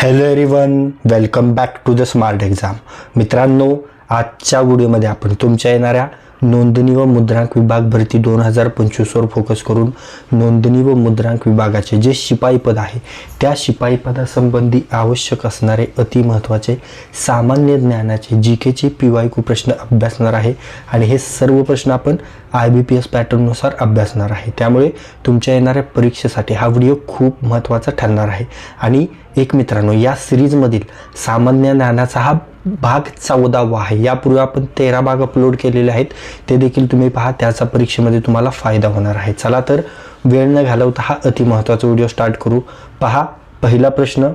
Hello everyone welcome back to the smart exam मित्रांनो आजच्या व्हिडिओमध्ये आपण तुमच्या येणाऱ्या नोंदणी व मुद्रांक विभाग भरती दोन हजार पंचवीसवर फोकस करून नोंदणी व मुद्रांक विभागाचे जे शिपाई पद आहे त्या शिपाई पदासंबंधी आवश्यक असणारे अतिमहत्त्वाचे सामान्य ज्ञानाचे जी केचे पी वाय कू प्रश्न अभ्यासणार आहे आणि हे सर्व प्रश्न आपण आय बी पी एस पॅटर्ननुसार अभ्यासणार आहे. त्यामुळे तुमच्या येणाऱ्या परीक्षेसाठी हा व्हिडिओ खूप महत्त्वाचा ठरणार आहे. आणि एक मित्रांनो या सिरीजमधील सामान्य ज्ञानाचा हा भाग चौदावा आहे. यापूर्वी आपण तेरा भाग अपलोड केलेले आहेत. ते देखील तुम्ही पहा. त्याचा परीक्षेमध्ये तुम्हाला फायदा होणार आहे. चला तर वेळ न घालवता हा अतिमहत्वाचा व्हिडिओ स्टार्ट करू. पहा पहिला प्रश्न.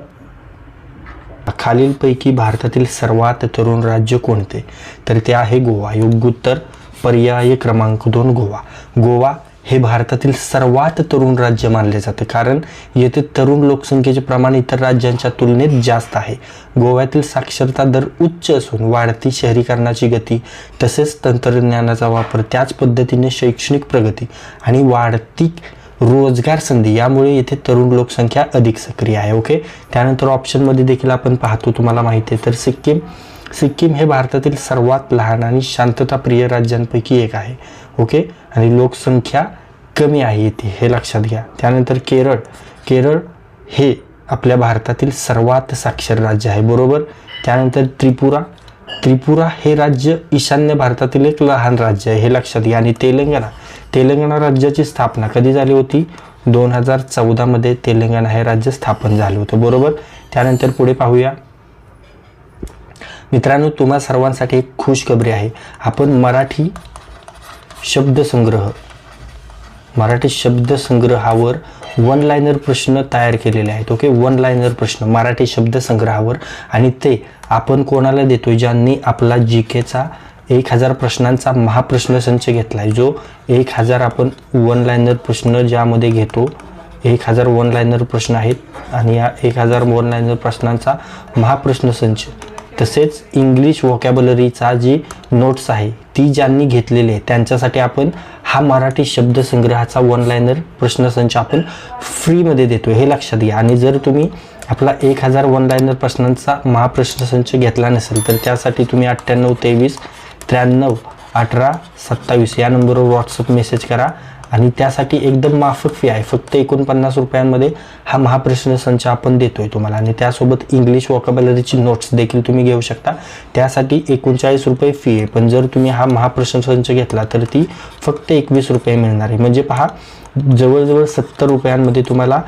खालीलपैकी भारतातील सर्वात तरुण राज्य कोणते? तर ते आहे गोवा. योग्य उत्तर पर्याय क्रमांक दोन गोवा. गोवा हे भारतातील सर्वात तरुण राज्य मानले जाते. कारण येथे तरुण लोकसंख्येचे प्रमाण इतर राज्यांच्या तुलनेत जास्त आहे. गोव्यातील साक्षरता दर उच्च असून वाढती शहरीकरणाची गती तसेच तंत्रज्ञानाचा वापर त्याच पद्धतीने शैक्षणिक प्रगती आणि वाढती रोजगार संधी यामुळे येथे तरुण लोकसंख्या अधिक सक्रिय आहे. ओके? त्यानंतर ऑप्शनमध्ये देखील आपण पाहतो तुम्हाला माहिती आहे. तर सिक्कीम सिक्कीम हे भारतातील सर्वात लहान आणि शांतताप्रिय राज्यांपैकी एक आहे. ओके? आणि लोकसंख्या कमी आहे येथे हे लक्षात घ्या. त्यानंतर केरळ. केरळ हे आपल्या भारतातील सर्वात साक्षर राज्य आहे बरोबर? त्यानंतर त्रिपुरा. त्रिपुरा हे राज्य ईशान्य भारतातील एक लहान राज्य आहे हे लक्षात घ्या. आणि तेलंगणा. तेलंगणा राज्याची स्थापना कधी झाली होती? दोन हजार चौदामध्ये तेलंगणा हे राज्य स्थापन झालं होतं बरोबर? त्यानंतर पुढे पाहूया. मित्रांनो तुम्हा सर्वांसाठी एक खुशखबरी आहे. आपण मराठी शब्दसंग्रह मराठी शब्दसंग्रहावर वन लायनर प्रश्न तयार केलेले आहेत ओके वन लायनर प्रश्न मराठी शब्दसंग्रहावर. आणि ते आपण कोणाला देतो ज्यांनी आपला जी केचा एक हजार प्रश्नांचा महाप्रश्न संच घेतला आहे जो एक हजार आपण वन लायनर प्रश्न ज्यामध्ये घेतो एक हजार वन लायनर प्रश्न आहेत. आणि या एक हजार वन लायनर प्रश्नांचा महाप्रश्न संच. तसेच इंग्लिश व्हॉकॅबलरीचा जी नोट्स आहे ती ज्यांनी घेतलेली आहे त्यांच्यासाठी आपण हा मराठी शब्दसंग्रहाचा वन लायनर प्रश्नसंच आपण फ्रीमध्ये देतो हे लक्षात घ्या. आणि जर तुम्ही आपला एक हजार वन लायनर प्रश्नांचा महाप्रश्नसंच घेतला नसेल तर त्यासाठी तुम्ही अठ्ठ्याण्णव तेवीस त्र्याण्णव अठरा सत्तावीस या नंबरवर व्हॉट्सअप मेसेज करा. आणि त्यासाठी एकदम माफक फी आहे. फक्त एकोणपन्नास रुपयांमध्ये हा महाप्रश्न संच आपण देतोय तुम्हाला. आणि त्यासोबत इंग्लिश वॉकॅबलरीची नोट्स देखील तुम्ही घेऊ शकता. त्यासाठी एकोणचाळीस रुपये फी आहे. पण जर तुम्ही हा महाप्रश्न संच घेतला तर ती फक्त एकवीस रुपये मिळणार आहे. म्हणजे पहा जवळजवळ सत्तर रुपयांमध्ये तुम्हाला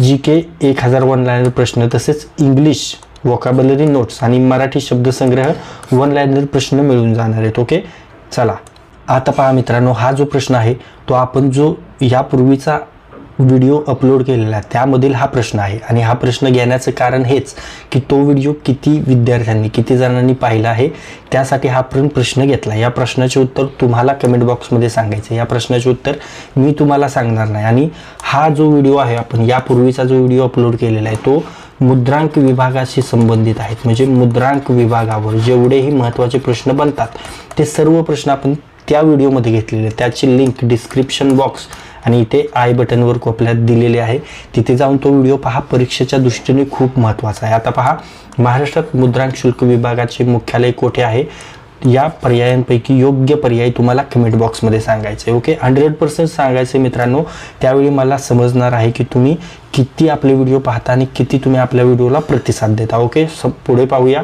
जी के एक हजार वन लायनर प्रश्न तसेच इंग्लिश वॉकॅबलरी नोट्स आणि मराठी शब्दसंग्रह वन लायनर प्रश्न मिळून जाणार आहेत. ओके चला. आता पहा मित्रांनो हा जो प्रश्न आहे तो आपण जो यापूर्वीचा व्हिडिओ अपलोड केलेला आहे त्यामधील हा प्रश्न आहे. आणि हा प्रश्न घेण्याचं कारण हेच की तो व्हिडिओ किती विद्यार्थ्यांनी किती जणांनी पाहिला आहे त्यासाठी हा आपण प्रश्न घेतला. या प्रश्नाचे उत्तर तुम्हाला कमेंट बॉक्समध्ये सांगायचं या प्रश्नाचे उत्तर मी तुम्हाला सांगणार नाही. आणि हा जो व्हिडिओ आहे आपण यापूर्वीचा जो व्हिडिओ अपलोड केलेला आहे तो मुद्रांक विभागाशी संबंधित आहेत. म्हणजे मुद्रांक विभागावर जेवढेही महत्त्वाचे प्रश्न बनतात ते सर्व प्रश्न आपण त्या व्हिडिओमध्ये घेतलेले त्याची लिंक डिस्क्रिप्शन बॉक्स आणि इथे आय बटनवर कोपल्यात दिलेले आहे. तिथे जाऊन तो व्हिडिओ पहा. परीक्षेच्या दृष्टीने खूप महत्त्वाचा आहे. आता पहा महाराष्ट्रात मुद्रांक शुल्क विभागाचे मुख्यालय कोठे आहे? या पर्यायांपैकी योग्य पर्याय तुम्हाला कमेंट बॉक्समध्ये सांगायचे आहे. ओके हंड्रेड पर्सेंट सांगायचे मित्रांनो. त्यावेळी मला समजणार आहे की तुम्ही किती आपले व्हिडिओ पाहता आणि किती तुम्ही आपल्या व्हिडिओला प्रतिसाद देता. ओके स पुढे पाहूया.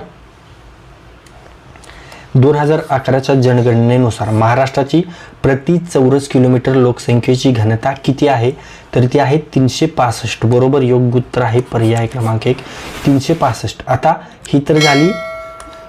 दोन हजार अकराच्या जनगणनेनुसार महाराष्ट्राची प्रति चौरस किलोमीटर लोकसंख्येची घनता किती आहे? तर ती आहे तीनशे पासष्ट. बरोबर? योग्य उत्तर आहे. पर्याय क्रमांक एक. तीनशे पासष्ट. आता ही तर झाली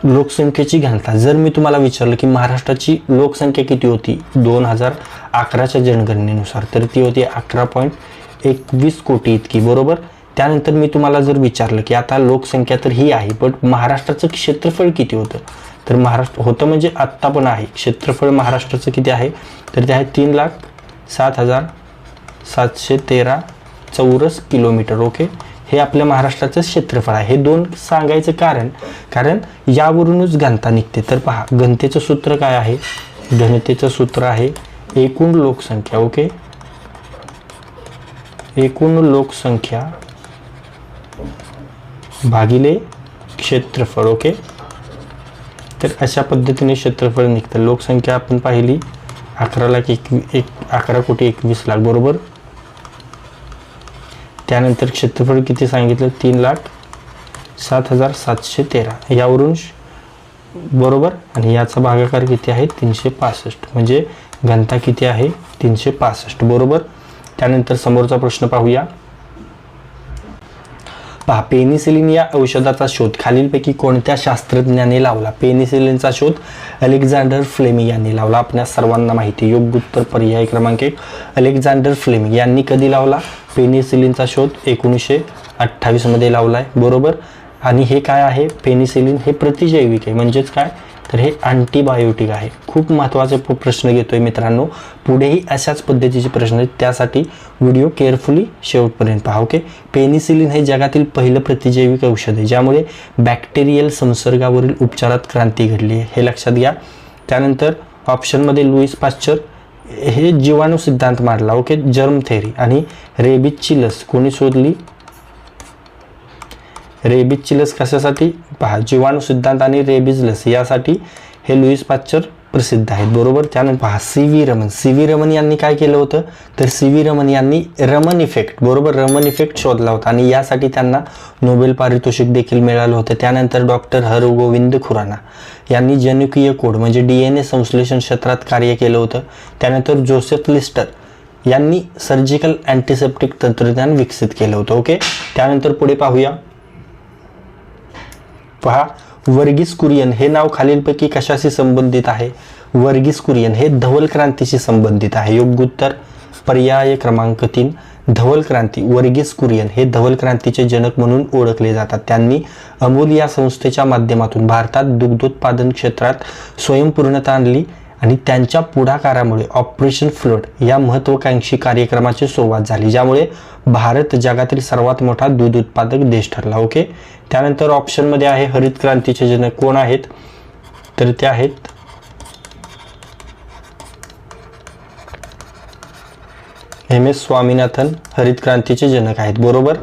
लोकसंख्येची घनता. जर मी तुम्हाला विचारलं की महाराष्ट्राची लोकसंख्या किती होती दोन हजार अकराच्या जनगणनेनुसार तर ती होती अकरा पॉईंट एकवीस कोटी इतकी. बरोबर? त्यानंतर मी तुम्हाला जर विचारलं की आता लोकसंख्या तर ही आहे पण महाराष्ट्राचं क्षेत्रफळ किती होतं? तर महाराष्ट्र होतं म्हणजे आत्ता पण आहे. क्षेत्रफळ महाराष्ट्राचं किती आहे? तर ते आहे तीन लाख सात हजार सातशे तेरा चौरस किलोमीटर ओके? हे आपल्या महाराष्ट्राचं क्षेत्रफळ आहे. हे दोन सांगायचं कारण कारण यावरूनच घनता निघते. तर पहा घनतेचं सूत्र काय आहे? घनतेचं सूत्र आहे एकूण लोकसंख्या ओके? एकूण लोकसंख्या भागिले क्षेत्रफळ ओके? तर अशा पद्धतीने क्षेत्रफळ निघतं. लोकसंख्या आपण पाहिली अकरा लाख एकवी एक अकरा कोटी एकवीस लाख बरोबर? त्यानंतर क्षेत्रफळ किती सांगितलं? तीन लाख सात हजार सातशे तेरा. यावरून श- बरोबर? आणि याचा भागाकार किती आहे? तीनशे पासष्ट. म्हणजे घनता किती आहे? तीनशे पासष्ट. बरोबर? त्यानंतर समोरचा प्रश्न पाहूया. पहा पेनिसिलिन या औषधाचा शोध. खालीलपैकी कोणत्या शास्त्रज्ञाने लावला? पेनिसिलिनचा शोध अलेक्झांडर फ्लेमिंग यांनी लावला. आपल्या सर्वांना माहिती. योग्य उत्तर पर्याय क्रमांक एक. अलेक्झांडर फ्लेमिंग यांनी कधी लावला? पेनिसिलिनचा शोध एकोणीसशे अठ्ठावीसमध्ये लावला आहे बरोबर? आणि हे काय आहे? पेनिसिलिन हे प्रतिजैविक आहे. म्हणजेच काय? तर हे अँटीबायोटिक आहे. खूप महत्त्वाचे प्रश्न घेतो आहे मित्रांनो. पुढेही अशाच पद्धतीचे प्रश्न आहेत. त्यासाठी व्हिडिओ केअरफुली शेवटपर्यंत पहा ओके? पेनिसिलिन हे जगातील पहिलं प्रतिजैविक औषध आहे ज्यामुळे बॅक्टेरियल संसर्गावरील उपचारात क्रांती घडली आहे. हे लक्षात घ्या. त्यानंतर ऑप्शनमध्ये लुईस पाश्चर हे जीवाणू सिद्धांत मांडला ओके? जर्म थेअरी आणि रेबीजची लस कोणी शोधली? रेबीजची लस कशासाठी? पहा जीवाणू सिद्धांत आणि रेबीज लस यासाठी हे लुईस पाश्चर प्रसिद्ध आहेत बरोबर? त्यानंतर पहा C V Raman. C V Raman यांनी काय केलं होतं? तर सी व्ही रमन यांनी रमन इफेक्ट बरोबर? रमन इफेक्ट शोधला होता आणि यासाठी त्यांना नोबेल पारितोषिक देखील मिळालं होतं. त्यानंतर डॉक्टर हरगोविंद खुराना यांनी जनुकीय कोड म्हणजे डी एन ए संश्लेषण क्षेत्रात कार्य केलं होतं. त्यानंतर जोसेफ लिस्टर यांनी सर्जिकल अँटीसेप्टिक तंत्रज्ञान विकसित केलं होतं ओके? त्यानंतर पुढे पाहूया. पहा वर्गीस कुरियन हे नाव खालीलपैकी कशाशी संबंधित आहे? वर्गीस कुरियन हे धवल क्रांतीशी संबंधित आहे. योग्य उत्तर पर्याय क्रमांक तीन. धवल क्रांती वर्गीस कुरियन हे धवल क्रांतीचे जनक म्हणून ओळखले जातात. त्यांनी अमूल या संस्थेच्या माध्यमातून भारतात दुग्धोत्पादन क्षेत्रात स्वयंपूर्णता आणली. आणि त्यांच्या पुढाकारामुळे ऑपरेशन फ्लड या महत्वाकांक्षी कार्यक्रमाची सुरुवात झाली ज्यामुळे भारत जगातील सर्वात मोठा दूध उत्पादक देश ठरला ओके? त्यानंतर ऑप्शनमध्ये आहे हरित क्रांतीचे जनक कोण आहेत? तर ते आहेत एम एस स्वामीनाथन हरित क्रांतीचे जनक आहेत बरोबर?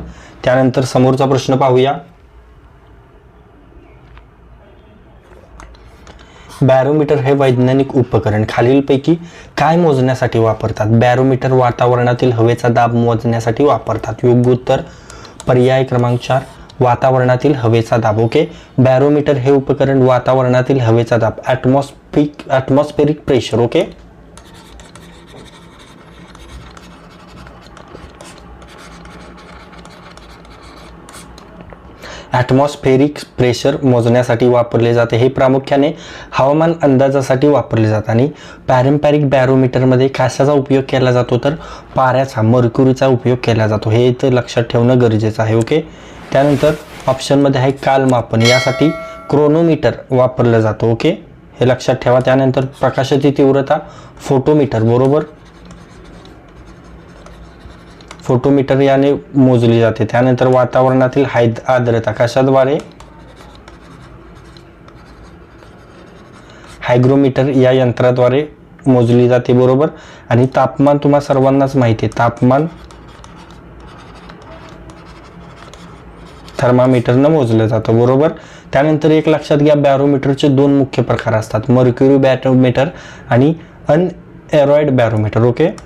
त्यानंतर समोरचा प्रश्न पाहूया. बॅरोमीटर हे वैज्ञानिक उपकरण. खालीलपैकी काय मोजण्यासाठी वापरतात? बॅरोमीटर वातावरणातील हवेचा दाब मोजण्यासाठी वापरतात. योग्य उत्तर पर्याय क्रमांक चार वातावरणातील हवेचा दाब. ओके? बॅरोमीटर हे उपकरण वातावरणातील हवेचा दाब. Atmospheric atmospheric pressure okay? Atmospheric pressure मोजण्यासाठी वापरले जाते. हे प्रामुख्याने हवामान अंदाजासाठी वापरले जातात आणि पॅरंपॅरिक बॅरोमीटरमध्ये कशाचा उपयोग केला जातो तर पाऱ्याचा मर्क्युरीचा उपयोग केला जातो. हे इथं लक्षात ठेवणं गरजेचं आहे ओके त्यानंतर ऑप्शनमध्ये आहे कालमापन. यासाठी क्रोनोमीटर वापरलं जातं ओके हे लक्षात ठेवा. त्यानंतर प्रकाशाची तीव्रता फोटोमीटर बरोबर? फोटोमीटर याने मोजली जाते. त्यानंतर वातावरणातील हायद आर्द्रता कशाद्वारे? हायग्रोमीटर या यंत्राद्वारे मोजली जाते बरोबर? आणि तापमान तुम्हा सर्वांनाच माहिती आहे. तापमान थर्मामीटरनं मोजलं जातं बरोबर? त्यानंतर एक लक्षात घ्या बॅरोमीटरचे दोन मुख्य प्रकार असतात. मर्क्युरी बॅरोमीटर आणि अनएरॉइड बॅरोमीटर ओके?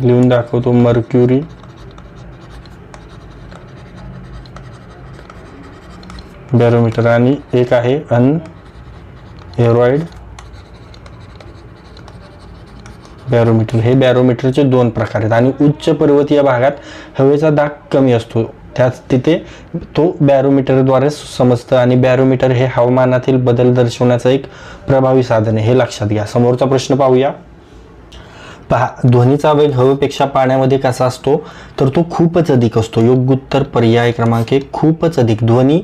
लिहून दाखवतो मर्क्युरी. बॅरोमीटर. आणि एक आहे अन एरॉइड बॅरोमीटर. हे बॅरोमीटरचे दोन प्रकार आहेत. आणि उच्च पर्वतीय भागात हवेचा दाग कमी असतो. त्याच तिथे तो बॅरोमीटरद्वारे समजतं. आणि बॅरोमीटर हे हवामानातील बदल दर्शवण्याचं एक प्रभावी साधन आहे. हे लक्षात घ्या. समोरचा प्रश्न पाहूया. पहा ध्वनीचा वेग हवेपेक्षा पाण्यामध्ये कसा असतो तर तो खूपच अधिक असतो. योग्य उत्तर पर्याय क्रमांक एक खूपच अधिक. ध्वनी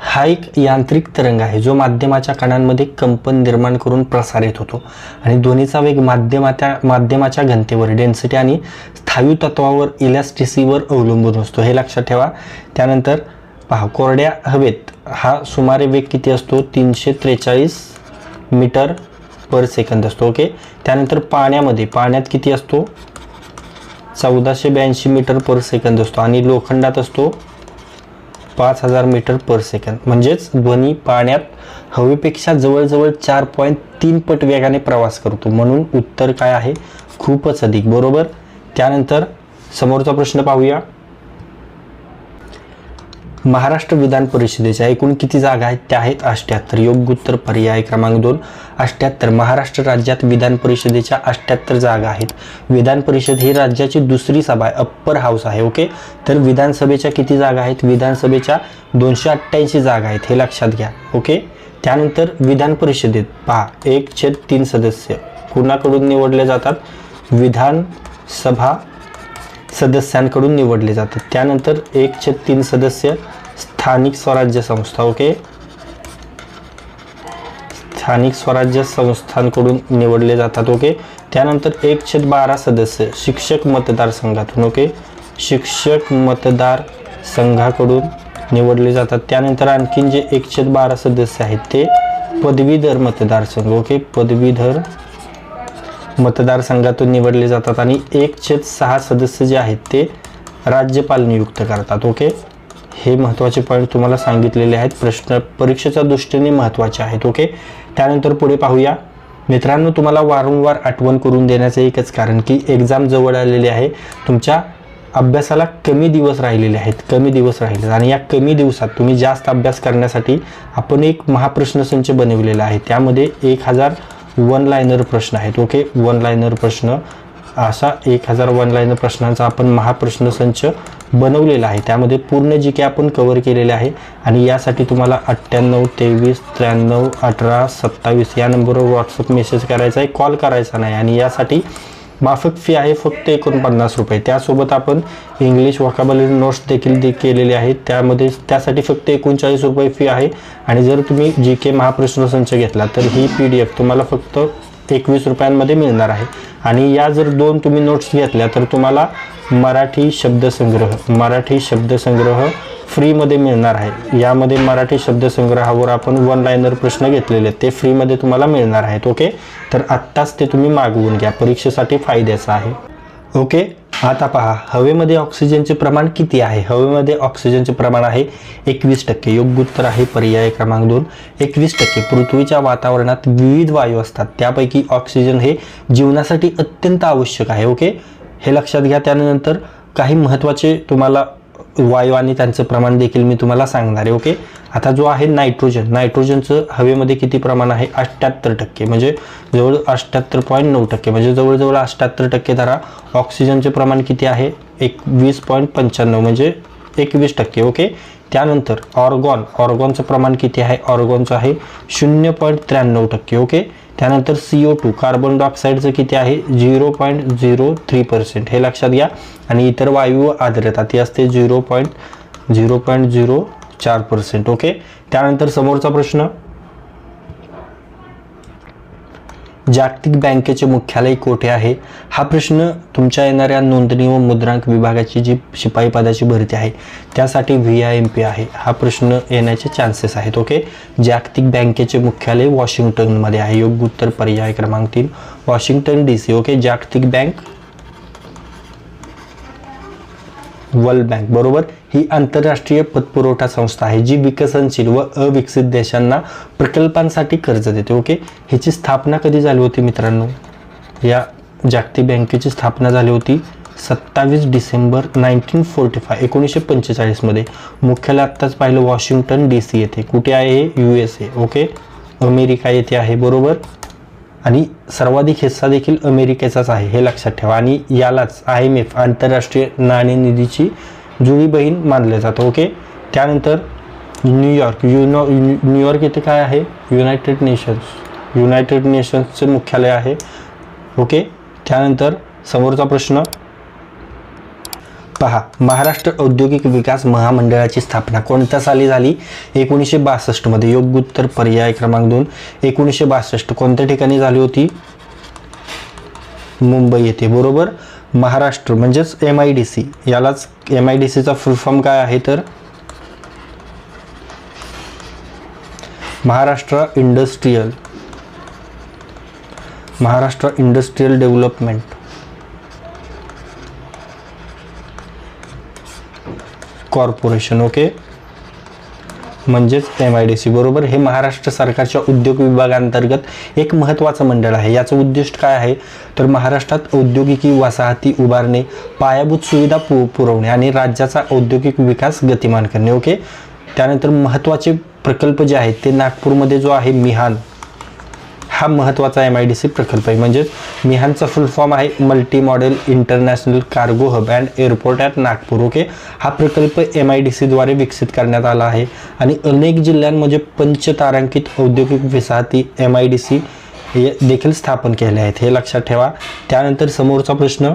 हा एक यांत्रिक तरंग आहे जो माध्यमाच्या कणांमध्ये कंपन निर्माण करून प्रसारित होतो. आणि ध्वनीचा वेग माध्यमाच्या माध्यमाच्या घनतेवर डेन्सिटी आणि स्थायू तत्वावर इलॅस्टिसीवर अवलंबून असतो. हे लक्षात ठेवा. त्यानंतर पहा कोरड्या हवेत हा सुमारे वेग किती असतो? तीनशे त्रेचाळीस मीटर पर सेकंद असतो ओके त्यानंतर पाण्यामध्ये पाण्यात किती असतो? चौदाशे ब्याऐंशी मीटर पर सेकंद असतो आणि लोखंडात असतो पाच हजार मीटर पर सेकंद म्हणजेच ध्वनी पाण्यात हवेपेक्षा जवळजवळ चार पॉईंट तीन पट वेगाने प्रवास करतो. म्हणून उत्तर काय आहे? खूपच अधिक. बरोबर? त्यानंतर समोरचा प्रश्न पाहूया. महाराष्ट्र विधान परिषदेच्या एकूण किती जागा आहेत? त्या आहेत अष्ट्याहत्तर योग्य उत्तर पर्याय क्रमांक दोन अष्ट्याहत्तर महाराष्ट्र राज्यात विधान परिषदेच्या अष्ट्याहत्तर जागा आहेत. विधान परिषद ही राज्याची दुसरी सभा आहे अप्पर हाऊस आहे ओके? तर विधानसभेच्या किती जागा आहेत? विधानसभेच्या दोनशे अठ्ठ्याऐंशी जागा आहेत हे लक्षात घ्या ओके? त्यानंतर विधान परिषदेत पहा एक छेद तीन सदस्य कुणाकडून निवडले जातात? विधानसभा सदस्यांकडून निवडले जातात. त्यानंतर एक छेद तीन सदस्य स्थानिक स्वराज्य संस्था ओके स्थानिक स्वराज्य संस्थांकडून निवडले जातात ओके? त्यानंतर एक छेद बारा सदस्य शिक्षक मतदारसंघातून ओके? शिक्षक मतदार संघाकडून निवडले जातात. त्यानंतर आणखीन जे एक छेद बारा सदस्य आहेत ते पदवीधर मतदारसंघ ओके? पदवीधर मतदारसंघातून निवडले जातात आणि एक छेद सहा सदस्य जे आहेत ते राज्यपाल नियुक्त करतात ओके? हे महत्त्वाचे पॉईंट तुम्हाला सांगितलेले आहेत. प्रश्न परीक्षेच्या दृष्टीने महत्त्वाचे आहेत ओके त्यानंतर पुढे पाहूया. मित्रांनो तुम्हाला वारंवार आठवण करून देण्याचं एकच कारण की एक्झाम जवळ आलेली आहे. तुमच्या अभ्यासाला कमी दिवस राहिलेले आहेत कमी दिवस राहिले आणि या कमी दिवसात तुम्ही जास्त अभ्यास करण्यासाठी आपण एक महाप्रश्नसंच बनवलेला आहे. त्यामध्ये एक हजार वन लायनर प्रश्न आहेत ओके वन लायनर प्रश्न असा एक हजार वन लायनर प्रश्नांचा आपण महाप्रश्नसंच बनवलेला आहे. त्यामध्ये पूर्ण जी काही आपण कव्हर केलेले आहे आणि यासाठी तुम्हाला अठ्ठ्याण्णव तेवीस त्र्याण्णव अठरा सत्तावीस या नंबरवर व्हॉट्सअप मेसेज करायचा आहे कॉल करायचा नाही. आणि यासाठी माफक फी आहे फक्त एकोणपन्नास रुपये. त्यासोबत आपण इंग्लिश वॉकाबलरी नोट्स देखील दे केलेले आहेत. त्यामध्ये त्यासाठी फक्त एकोणचाळीस रुपये फी आहे. आणि जर तुम्ही जी के महाप्रश्नसंच घेतला तर ही पी डी एफ तुम्हाला फक्त एकवीस रुपयांमध्ये मिळणार आहे. आणि या जर दोन तुम्ही नोट्स घेतल्या तर तुम्हाला मराठी शब्दसंग्रह मराठी शब्दसंग्रह फ्रीमध्ये मिळणार आहे. यामध्ये मराठी शब्दसंग्रहावर आपण वन लायनर प्रश्न घेतलेले आहेत. ते फ्रीमध्ये तुम्हाला मिळणार आहेत ओके? तर आत्ताच ते तुम्ही मागवून घ्या. परीक्षेसाठी फायद्याचं आहे. ओके? आता पहा हवेमध्ये ऑक्सिजनचे प्रमाण किती आहे? हवेमध्ये ऑक्सिजनचे प्रमाण आहे एकवीस टक्के. योग्य उत्तर आहे पर्याय क्रमांक दोन. एकवीस टक्के. पृथ्वीच्या वातावरणात विविध वायू असतात. त्यापैकी ऑक्सिजन हे जीवनासाठी अत्यंत आवश्यक आहे ओके? हे लक्षात घ्या. त्यानंतर काही महत्त्वाचे तुम्हाला वायू आणि त्यांचं प्रमाण देखील मी तुम्हाला सांगणार आहे ओके? आता जो आहे नायट्रोजन. नायट्रोजनचं हवेमध्ये किती प्रमाण आहे? अठ्ठ्याहत्तर टक्के. म्हणजे जवळ अठ्ठ्याहत्तर पॉईंट नऊ टक्के. म्हणजे जवळजवळ अठ्ठ्याहत्तर टक्के धरा ऑक्सिजनचे प्रमाण किती आहे? एकवीस पॉईंट पंच्याण्णव. म्हणजे एकवीस टक्के ओके? त्यानंतर ऑर्गॉन. ऑर्गॉनचं प्रमाण किती आहे? ऑर्गॉनचं आहे शून्य पॉईंट त्र्याण्णव टक्के ओके? त्यानंतर सी ओ टू कार्बन डायऑक्साईडचं किती आहे? Zero point zero three percent हे लक्षात घ्या. आणि इतर वायू आर्द्रता ती असते zero point zero point zero चार पर्सेंट ओके त्यानंतर समोरचा प्रश्न. जागतिक बँकेचे मुख्यालय कोठे आहे? हा प्रश्न तुमच्या येणाऱ्या नोंदणी व मुद्रांक विभागाची जी शिपाई पदाची भरती आहे त्यासाठी व्ही आय एम पी आहे. हा प्रश्न येण्याचे चान्सेस आहेत ओके जागतिक बँकेचे मुख्यालय वॉशिंग्टनमध्ये आहे. योग्य उत्तर पर्याय क्रमांक तीन वॉशिंग्टन डी सी ओके जागतिक बँक वर्ल्ड बँक. बरोबर? ही आंतरराष्ट्रीय पतपुरवठा संस्था आहे जी विकसनशील व अविकसित देशांना प्रकल्पांसाठी कर्ज देते ओके? ह्याची स्थापना कधी झाली होती मित्रांनो? या जागतिक बँकेची स्थापना झाली होती सत्तावीस डिसेंबर नाईन्टीन फोर्टी फाय एकोणीसशे पंचेचाळीसमध्ये. मुख्यालय आत्ताच पाहिलं वॉशिंग्टन डी सी येथे. कुठे आहे U S A okay? America येथे आहे बरोबर? आणि सर्वाधिक हिस्सा देखील अमेरिकेचाच आहे हे लक्षात ठेवा. आणि यालाच आय एम एफ आंतरराष्ट्रीय नाणेनिधीची जुळी बहीण मानले जातं ओके? त्यानंतर न्यूयॉर्क युनो न्यूयॉर्क येथे काय आहे? युनायटेड नेशन्स युनायटेड नेशन्सचे मुख्यालय आहे ओके? त्यानंतर समोरचा प्रश्न पहा महाराष्ट्र औद्योगिक विकास महामंडळाची स्थापना कोणत्या साली झाली? एकोणीसशे बासष्टमध्ये योग्य उत्तर पर्याय क्रमांक दोन. एकोणीसशे बासष्ट कोणत्या ठिकाणी झाली होती? मुंबई येथे बरोबर? महाराष्ट्र म्हणजेच एम आय डी सी यालाच एम आय डी सीचा फुल फॉर्म काय आहे तर? Maharashtra industrial Maharashtra industrial development corporation okay म्हणजेच एम आय डी सी बरोबर? हे महाराष्ट्र सरकारच्या उद्योग विभागांतर्गत एक महत्त्वाचं मंडळ आहे. याचं उद्दिष्ट काय आहे? तर महाराष्ट्रात औद्योगिकी वसाहती उभारणे पायाभूत सुविधा पु पुरवणे आणि राज्याचा औद्योगिक विकास गतिमान करणे ओके त्यानंतर महत्त्वाचे प्रकल्प जे आहेत ते नागपूरमध्ये जो आहे मिहान. हा महत्त्वाचा एम आय डी सी प्रकल्प आहे. म्हणजेच मिहानचा फुल फॉर्म आहे multi model international cargo hub and airport at Nagpur okay हा प्रकल्प एम आय डी सीद्वारे विकसित करण्यात आला आहे. आणि अनेक जिल्ह्यांमध्ये पंचतारांकित औद्योगिक वसाहती एम आय डी सी हे देखील स्थापन केले आहेत. हे लक्षात ठेवा. त्यानंतर समोरचा प्रश्न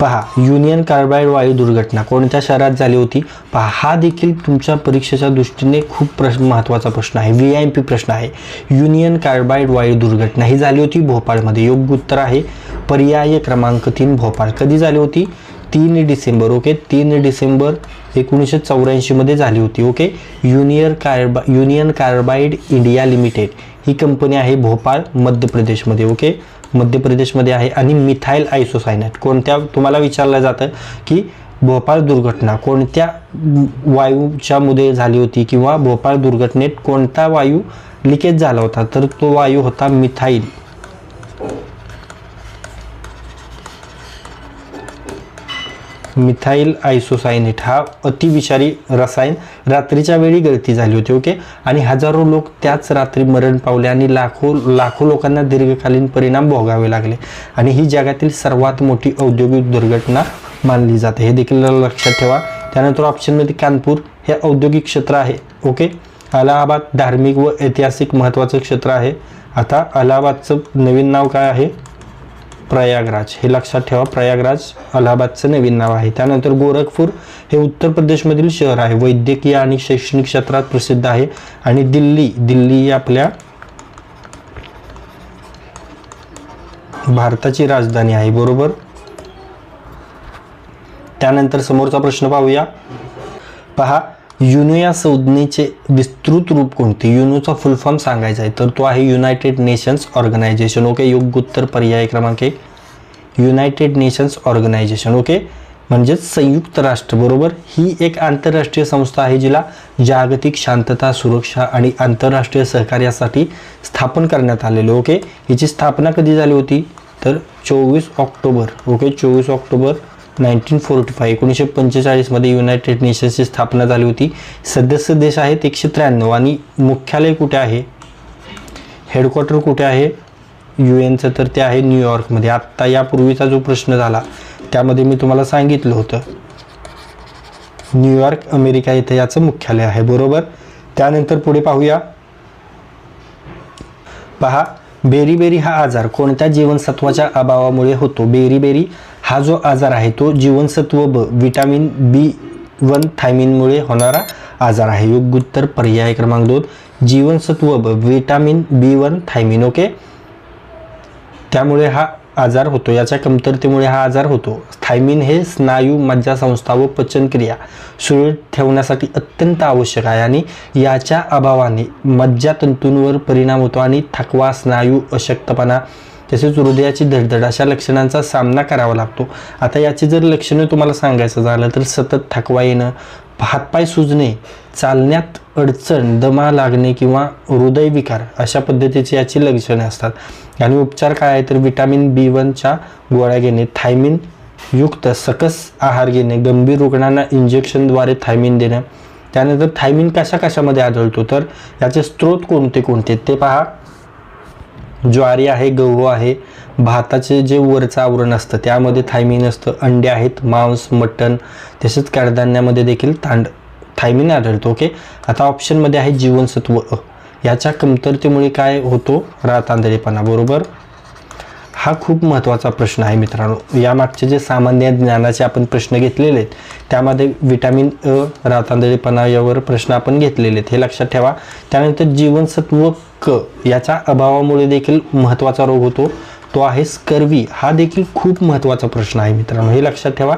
पहा युनियन कार्बाईड वायू दुर्घटना. कोणत्या शहरात झाली होती? पहा हा देखील तुमच्या परीक्षेच्या दृष्टीने खूप प्रश्न महत्त्वाचा प्रश्न आहे. व्ही आय पी प्रश्न आहे. युनियन कार्बाईड वायू दुर्घटना. ही झाली होती भोपाळमध्ये. योग्य उत्तर आहे पर्याय क्रमांक तीन भोपाळ. कधी झाली होती? तीन डिसेंबर ओके? तीन डिसेंबर एकोणीसशे चौऱ्याऐंशीमध्ये झाली होती ओके? युनियर कार्बा युनियन कार्बाईड इंडिया लिमिटेड. ही कंपनी आहे भोपाळ मध्य प्रदेशमध्ये ओके? मध्य प्रदेशमध्ये आहे आणि मिथाईल आयसोसायनाईट कोणत्या तुम्हाला विचारलं जातं की भोपाळ दुर्घटना कोणत्या वायूच्या झाली होती किंवा भोपाळ दुर्घटनेत कोणता वायू लिकेज झाला होता? तर तो वायू होता मिथाईल मिथाईल आयसोसायनेट हा अतिविषारी रसायन रात्रीच्या वेळी गळती झाली होती ओके? आणि हजारो लोक त्याच रात्री मरण पावले आणि लाखो लाखो लोकांना दीर्घकालीन परिणाम भोगावे लागले. आणि ही जगातील सर्वात मोठी औद्योगिक दुर्घटना मानली जाते. हे देखील लक्षात ठेवा. त्यानंतर ऑप्शनमध्ये कानपूर हे औद्योगिक क्षेत्र आहे ओके? अलाहाबाद धार्मिक व ऐतिहासिक महत्त्वाचं क्षेत्र आहे. आता अलाहाबादचं नवीन नाव काय आहे? प्रयागराज. हे लक्षात ठेवा प्रयागराज अलाहाबादचं नवीन नाव आहे. त्यानंतर गोरखपूर हे उत्तर प्रदेशमधील शहर आहे. वैद्यकीय आणि शैक्षणिक क्षेत्रात प्रसिद्ध आहे. आणि दिल्ली दिल्ली ही आपल्या भारताची राजधानी आहे बरोबर? त्यानंतर समोरचा प्रश्न पाहूया. पहा युनो या संज्ञेचे विस्तृत रूप कोणते? युनोचा फुल फॉर्म सांगायचा आहे. तर तो आहे युनायटेड नेशन्स ऑर्गनायझेशन ओके योग्य उत्तर पर्याय क्रमांक एक. युनायटेड नेशन्स ऑर्गनायझेशन ओके म्हणजेच संयुक्त राष्ट्र. बरोबर? ही एक आंतरराष्ट्रीय संस्था आहे जिला जागतिक शांतता सुरक्षा आणि आंतरराष्ट्रीय सहकार्यासाठी स्थापन करण्यात आलेले. ओके हिची स्थापना कधी झाली होती? तर चोवीस ऑक्टोबर. ओके चोवीस ऑक्टोबर नाईन्टीन फोर्टी फाय एकोणीसशे पंचेचाळीसमध्ये युनायटेड नेशन्सची स्थापना झाली होती. सदस्य देश आहेत एकशे त्र्याण्णव आणि मुख्यालय कुठे आहे? हेडक्वार्टर कुठे आहे? यू एनचं तर ते आहे न्यूयॉर्कमध्ये आत्ता यापूर्वीचा जो प्रश्न झाला त्यामध्ये मी तुम्हाला सांगितलं होतं. न्यूयॉर्क अमेरिका इथे याचं मुख्यालय आहे बरोबर? त्यानंतर पुढे पाहूया. पहा बेरीबेरी हा आजार कोणत्या जीवनसत्वाच्या अभावामुळे होतो? बेरीबेरी हा जो आजार आहे तो जीवनसत्व ब विटामिन बी वन थायमिनमुळे होणारा आजार आहे. योग्य उत्तर पर्याय क्रमांक दोन जीवनसत्व ब vitamin B one thiamine okay? त्यामुळे हा आजार होतो. याच्या कमतरतेमुळे हा आजार होतो. थायमिन हे स्नायू मज्जासंस्था व पचनक्रिया सुरळीत ठेवण्यासाठी अत्यंत आवश्यक आहे आणि याच्या अभावाने मज्जातंतूंवर परिणाम होतो आणि थकवा स्नायू अशक्तपणा तसेच हृदयाची धडधड अशा लक्षणांचा सामना करावा लागतो. आता याची जर लक्षणं तुम्हाला सांगायचं झालं तर सतत थकवा येणं हातपाय सुजणे चालण्यात अडचण दमा लागणे किंवा हृदयविकार अशा पद्धतीची याची लक्षणे असतात. आणि उपचार काय आहे तर विटामिन बी वनच्या गोळ्या घेणे थायमिन युक्त सकस आहार घेणे गंभीर रुग्णांना इंजेक्शनद्वारे थायमिन देणं. त्यानंतर थायमिन कशा कशामध्ये आढळतो? तर याचे स्रोत कोणते कोणते ते पहा. ज्वारी आहे गहू आहे भाताचे जे वरचं आवरण असतं त्यामध्ये थायमिन असतं अंडे आहेत मांस मटण तसेच कडधान्यामध्ये देखील तांड थायमिन आढळतो ओके? आता ऑप्शनमध्ये आहे जीवनसत्व अ. याच्या कमतरतेमुळे काय होतो? रातांधळेपणा बरोबर? हा खूप महत्त्वाचा प्रश्न आहे मित्रांनो. यामागचे जे सामान्य ज्ञानाचे आपण प्रश्न घेतलेले आहेत त्यामध्ये विटॅमिन अ रातांधळेपणा यावर प्रश्न आपण घेतलेले आहेत. हे लक्षात ठेवा. त्यानंतर जीवनसत्व क याच्या अभावामुळे देखील महत्त्वाचा रोग होतो. तो आहे स्कर्वी. हा देखील खूप महत्त्वाचा प्रश्न आहे मित्रांनो. हे लक्षात ठेवा.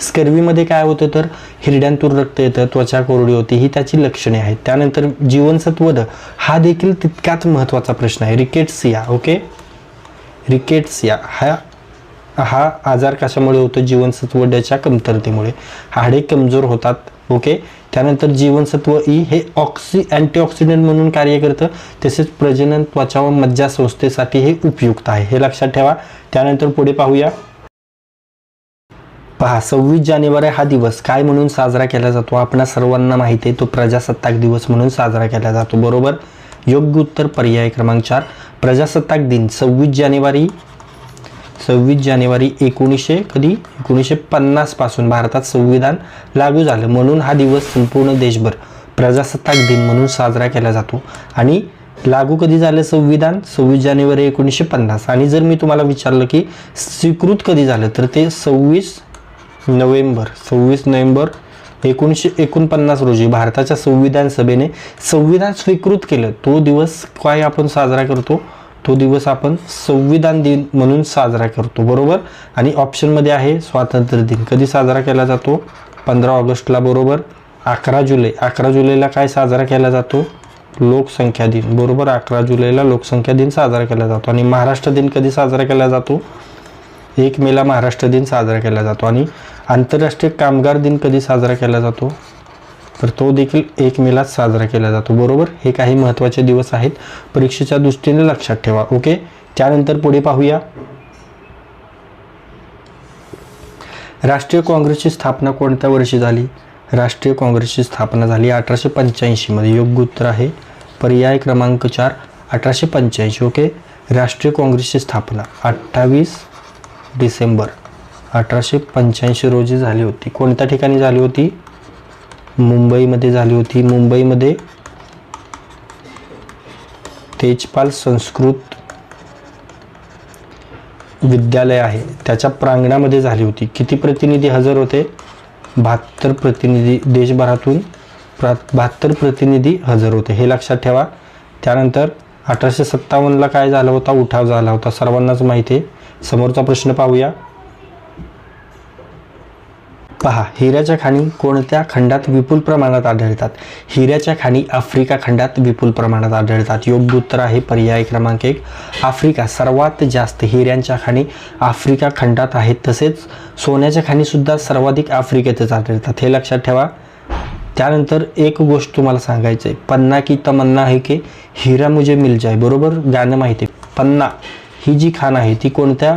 स्कर्वीमध्ये काय होतं तर हिरड्यांतून रक्त येतं त्वचा कोरडी होती ही त्याची लक्षणे आहेत. त्यानंतर जीवनसत्व ड हा देखील तितकाच महत्त्वाचा प्रश्न आहे. Rickettsia okay? रिकेट्सिया. हा हा आजार कशामुळे होतो? जीवनसत्व डच्या कमतरतेमुळे. हाडे कमजोर होतात ओके? त्यानंतर जीवनसत्व ई हे ऑक्सी अँटीऑक्सिडंट म्हणून कार्य करतं. तसेच प्रजनन त्वचा व मज्जा संस्थेसाठी हे उपयुक्त आहे. हे लक्षात ठेवा. त्यानंतर पुढे पाहूया. पहा सव्वीस जानेवारी हा दिवस काय म्हणून साजरा केला जातो? आपणा सर्वांना माहिती आहे तो प्रजासत्ताक दिवस म्हणून साजरा केला जातो. बरोबर? योग्य उत्तर पर्याय क्रमांक चार. प्रजासत्ताक दिन सव्वीस जानेवारी सव्वीस जानेवारी एकोणीसशे कधी? एकोणीसशे पन्नासपासून भारतात संविधान लागू झालं. म्हणून हा दिवस संपूर्ण देशभर प्रजासत्ताक दिन म्हणून साजरा केला जातो. आणि लागू कधी झालं संविधान? सव्वीस जानेवारी एकोणीसशे पन्नास. आणि जर मी तुम्हाला विचारलं की स्वीकृत कधी झालं तर ते सव्वीस नोव्हेंबर. सव्वीस नोव्हेंबर एकोणीसशे एकोणपन्नास रोजी भारताच्या संविधान सभेने संविधान स्वीकृत केलं. तो दिवस काय आपण साजरा करतो? तो दिवस आपण संविधान दिन म्हणून साजरा करतो बरोबर? आणि ऑप्शनमध्ये आहे स्वातंत्र्य दिन. कधी साजरा केला जातो? पंधरा ऑगस्टला बरोबर? अकरा जुलै. अकरा जुलैला काय साजरा केला जातो? लोकसंख्या दिन. बरोबर? अकरा जुलैला लोकसंख्या दिन साजरा केला जातो. आणि महाराष्ट्र दिन कधी साजरा केला जातो? एक मेला महाराष्ट्र दिन साजरा केला जातो. आणि आंतरराष्ट्रीय कामगार दिन कधी साजरा केला जातो? तर तो देखील एक मेलाच साजरा केला जातो. बरोबर? हे काही महत्त्वाचे दिवस आहेत. परीक्षेच्या दृष्टीने लक्षात ठेवा. ओके? त्यानंतर पुढे पाहूया. राष्ट्रीय काँग्रेसची स्थापना कोणत्या वर्षी झाली? राष्ट्रीय काँग्रेसची स्थापना झाली अठराशे पंच्याऐंशीमध्ये योग्य उत्तर आहे. पर्याय क्रमांक चार अठराशे पंच्याऐंशी. ओके? राष्ट्रीय काँग्रेसची स्थापना अठ्ठावीस डिसेंबर अठराशे पंच्याऐंशी रोजी झाली होती. कोणत्या ठिकाणी झाली होती? मुंबईमध्ये झाली होती. मुंबईमध्ये तेजपाल संस्कृत विद्यालय आहे. त्याच्या प्रांगणामध्ये झाली होती. किती प्रतिनिधी हजर होते? बहात्तर प्रतिनिधी देशभरातून प्रा बहात्तर प्रतिनिधी हजर होते. हे लक्षात ठेवा. त्यानंतर अठराशे सत्तावन्नला काय झाला होता? उठाव झाला होता. सर्वांनाच माहिती आहे. समोरचा प्रश्न पाहूया. पहा हिऱ्याच्या खाणी कोणत्या खंडात विपुल प्रमाणात आढळतात? हिऱ्याच्या खाणी आफ्रिका खंडात विपुल प्रमाणात आढळतात. योग्य उत्तर आहे पर्याय क्रमांक एक आफ्रिका. सर्वात जास्त हिऱ्यांच्या खाणी आफ्रिका खंडात आहेत तसेच सोन्याच्या खाणीसुद्धा सर्वाधिक आफ्रिकेतच आढळतात. हे लक्षात ठेवा. त्यानंतर एक गोष्ट तुम्हाला सांगायचं आहे पन्ना की तमन्ना आहे की हिरा मुझे मिल जाय बरोबर? गाणं माहिती आहे. पन्ना ही जी खाण आहे ती कोणत्या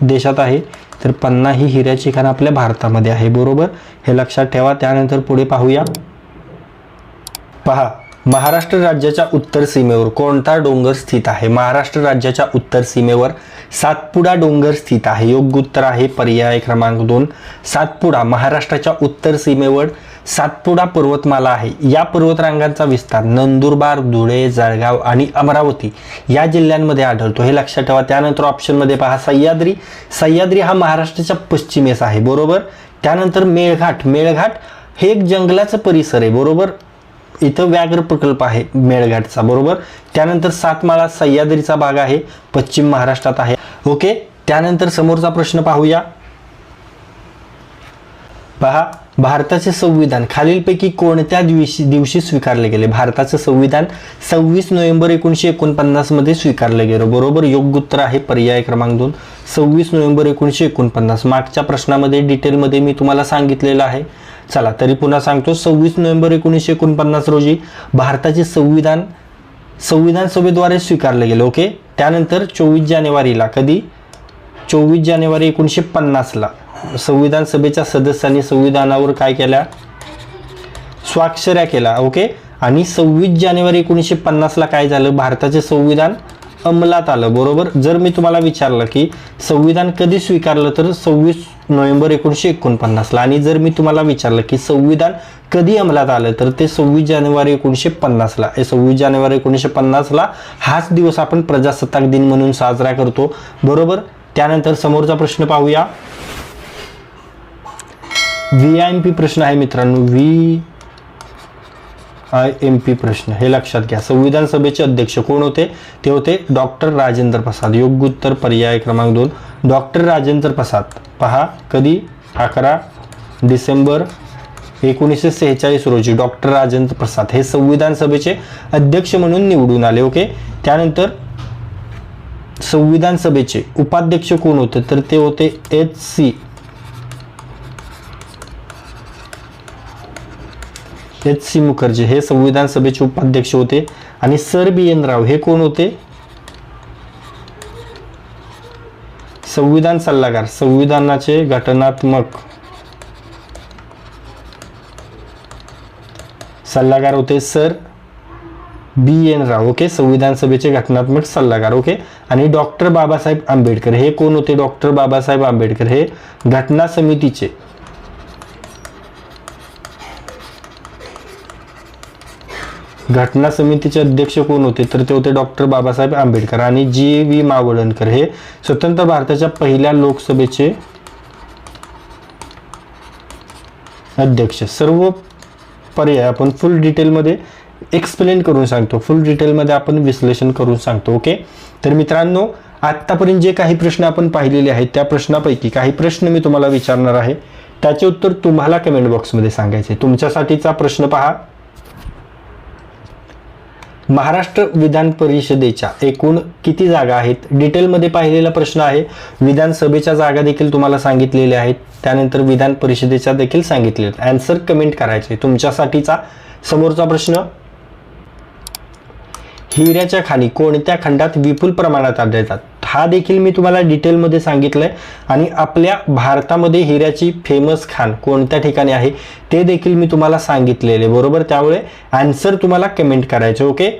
देशात आहे? तर पन्ना ही हिऱ्याची खाण आपल्या भारतामध्ये आहे बरोबर? हे लक्षात ठेवा त्यानंतर पुढे पाहूया. पहा महाराष्ट्र राज्याच्या उत्तर सीमेवर कोणता डोंगर स्थित आहे? महाराष्ट्र राज्याच्या उत्तर सीमेवर सातपुडा डोंगर स्थित आहे. योग्य उत्तर आहे पर्याय क्रमांक दोन. सातपुडा महाराष्ट्राच्या उत्तर सीमेवर सातपुडा पर्वतमाला आहे. या पर्वतरांगांचा विस्तार नंदुरबार धुळे जळगाव आणि अमरावती या जिल्ह्यांमध्ये आढळतो. हे लक्षात ठेवा. त्यानंतर ऑप्शनमध्ये पहा सह्याद्री. सह्याद्री हा महाराष्ट्राच्या पश्चिमेस आहे बरोबर? त्यानंतर मेळघाट. मेळघाट हे एक जंगलाचं परिसर आहे बरोबर? इथं व्याघ्र प्रकल्प आहे मेळघाटचा बरोबर? त्यानंतर सातमाळा सह्याद्रीचा भाग आहे पश्चिम महाराष्ट्रात आहे. ओके? त्यानंतर समोरचा प्रश्न पाहूया. पहा. भारताचे संविधान. खालीलपैकी कोणत्या दिवशी दिवशी स्वीकारले गेले? भारताचं संविधान सव्वीस नोव्हेंबर एकोणीसशे एकोणपन्नासमध्ये स्वीकारलं गेलं. बरोबर? योग्य उत्तर आहे पर्याय क्रमांक दोन. सव्वीस नोव्हेंबर एकोणीसशे एकोणपन्नास. मागच्या प्रश्नामध्ये डिटेलमध्ये मी तुम्हाला सांगितलेलं आहे. चला तरी पुन्हा सांगतो. सव्वीस नोव्हेंबर एकोणीसशे एकोणपन्नास रोजी भारताचे संविधान संविधान सभेद्वारे स्वीकारले गेले ओके? त्यानंतर चोवीस जानेवारीला कधी? चोवीस जानेवारी एकोणीसशे पन्नासला. संविधान सभेच्या सदस्यांनी संविधानावर काय केल्या? स्वाक्षऱ्या केला ओके आणि सव्वीस जानेवारी एकोणीसशे पन्नासला काय झालं? भारताचे संविधान अंमलात आलं बरोबर? जर मी तुम्हाला विचारलं की संविधान कधी स्वीकारलं तर सव्वीस नोव्हेंबर एकोणीसशे एकोणपन्नासला. आणि जर मी तुम्हाला विचारलं की संविधान कधी अंमलात आलं तर ते सव्वीस जानेवारी एकोणीसशे पन्नासला. हे सव्वीस जानेवारी एकोणीसशे पन्नासला हाच दिवस आपण प्रजासत्ताक दिन म्हणून साजरा करतो बरोबर? त्यानंतर समोरचा प्रश्न पाहूया. व्ही आय एम पी प्रश्न आहे मित्रांनो. व्ही आय एम पी प्रश्न. हे लक्षात घ्या. संविधान सभेचे अध्यक्ष कोण होते? ते होते डॉक्टर राजेंद्र प्रसाद. योग्य उत्तर पर्याय क्रमांक दोन. डॉक्टर राजेंद्र प्रसाद. पहा कधी? अकरा डिसेंबर एकोणीसशे सेहेचाळीस रोजी डॉक्टर राजेंद्र प्रसाद हे संविधान सभेचे अध्यक्ष म्हणून निवडून आले ओके? त्यानंतर संविधान सभेचे उपाध्यक्ष कोण होते? तर ते होते H C H C Mukherjee हे संविधान सभेचे उपाध्यक्ष होते. आणि सर बी एन राव हे कोण होते? संविधान सल्लागार संविधानाचे घटनात्मक सल्लागार होते sir B N Rau okay? संविधान सभेचे घटनात्मक सल्लागार ओके? आणि डॉक्टर बाबासाहेब आंबेडकर हे कोण होते? डॉक्टर बाबासाहेब आंबेडकर हे घटना समितीचे. घटना समितीचे अध्यक्ष कोण होते तर ते होते डॉक्टर बाबासाहेब आंबेडकर. आणि जी. व्ही. मावळणकर हे स्वतंत्र भारताच्या पहिल्या लोकसभेचे अध्यक्ष. सर्व पर्याय आपण फुल डिटेलमध्ये एक्सप्लेन करून सांगतो. फुल डिटेलमध्ये आपण विश्लेषण करून सांगतो ओके तर मित्रांनो आत्तापर्यंत जे काही प्रश्न आपण पाहिलेले आहेत त्या प्रश्नापैकी काही प्रश्न मी तुम्हाला विचारणार आहे. त्याचे उत्तर तुम्हाला कमेंट बॉक्समध्ये सांगायचे तुमच्यासाठीचा प्रश्न पहा. महाराष्ट्र विधान परिषदेच्या एकूण किती जागा आहेत? डिटेलमध्ये पाहिलेला प्रश्न आहे. विधानसभेच्या जागा देखील तुम्हाला सांगितलेल्या आहेत. त्यानंतर विधान परिषदेच्या देखील सांगितलेल्या आहेत. अँसर कमेंट करायचे. तुमच्यासाठीचा समोरचा प्रश्न. हिऱ्याच्या खाणी कोणत्या खंडात विपुल प्रमाणात आढळतात? हा देखील मी तुम्हाला डिटेलमध्ये सांगितलंय. आणि आपल्या भारतामध्ये हिऱ्याची फेमस खाण कोणत्या ठिकाणी आहे ते देखील मी तुम्हाला सांगितलेले. बरोबर? त्यामुळे आन्सर तुम्हाला कमेंट करायचे ओके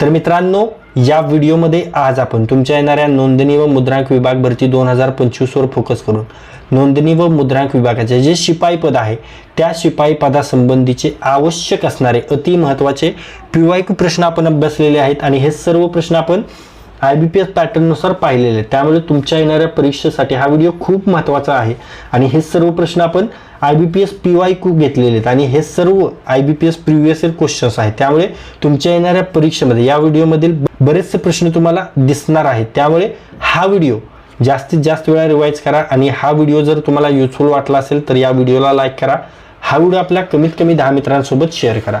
तर मित्रांनो या व्हिडिओमध्ये आज आपण तुमच्या येणाऱ्या नोंदणी व मुद्रांक विभाग भरती दोन हजार पंचवीसवर फोकस करून नोंदणी व मुद्रांक विभागाचे जे शिपाई पद आहे त्या शिपाई पदासंबंधीचे आवश्यक असणारे अति महत्त्वाचे पी प्रश्न आपण अभ्यासलेले आहेत आणि हे सर्व प्रश्न आपण आय बी पी एस पॅटर्ननुसार पाहिलेले आहेत त्यामुळे तुमच्या येणाऱ्या परीक्षेसाठी हा व्हिडिओ खूप महत्त्वाचा आहे. आणि हे सर्व प्रश्न आपण I B P S P Y Q घेतलेले आहेत. आणि हे सर्व I B P S previous year questions आहेत. त्यामुळे तुमच्या येणाऱ्या परीक्षेमध्ये या व्हिडिओमधील बरेचसे प्रश्न तुम्हाला दिसणार आहेत. त्यामुळे हा व्हिडिओ जास्तीत जास्त वेळा रिवाईज करा. आणि हा व्हिडिओ जर तुम्हाला युजफुल वाटला असेल तर या व्हिडिओला लाईक करा. हा व्हिडिओ आपल्या कमीत कमी दहा मित्रांसोबत शेअर करा.